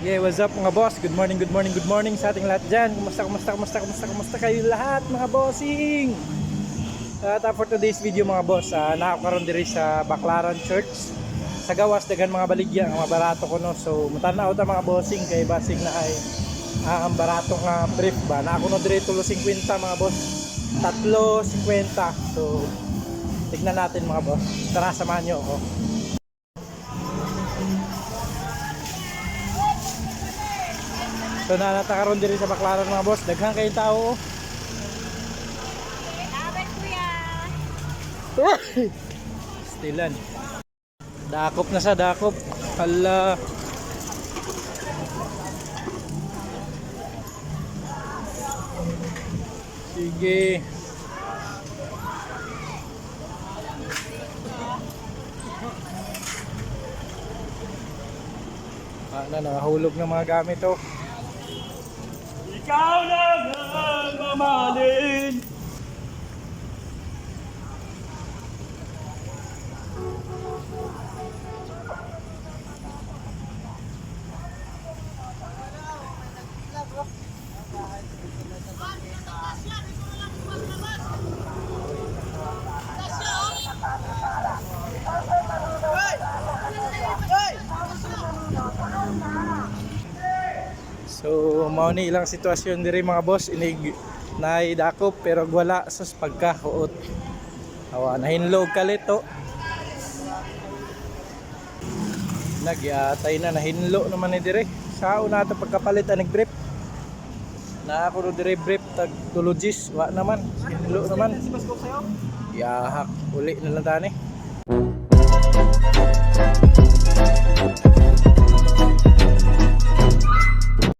Yeah, what's up mga boss? Good morning, good morning, good morning sa ating lahat dyan. Kumusta, kumusta, kumusta, kumusta, kumusta kayo lahat mga bossing? At uh, for today's video mga boss, uh, nakakaroon diri sa Baclaran Church. Sa gawas, dagan mga baligya, ang mga barato ko no. So, matanaw ta mga bossing kay basing na ay ah, ang barato nga brief ba. Na ako no diri tulo 50 mga boss. Tatlo 50. So, tignan natin mga boss. Tara, samahan nyo ako. So nanatakaroon din sa Baclaran mga boss. Daghang kayong tao. oh. Abay kuya. Stilan. Dakop na sa dakop. Hala. Sige. Ah, na, nakahulog ng mga gamit oh. Ikaw lang ang mamahalin So, mao ni ilang sitwasyon diri mga boss inig naidakop pero wala sus pagkahuot. Awa nahinlog kalito. Nagyatay na nahinlo naman ni dire. Sa una to pagkapalit ang nag-brief. Na ako no dire brief tag tulogis wa naman. Hinlo naman. Yahak uli na lang tani.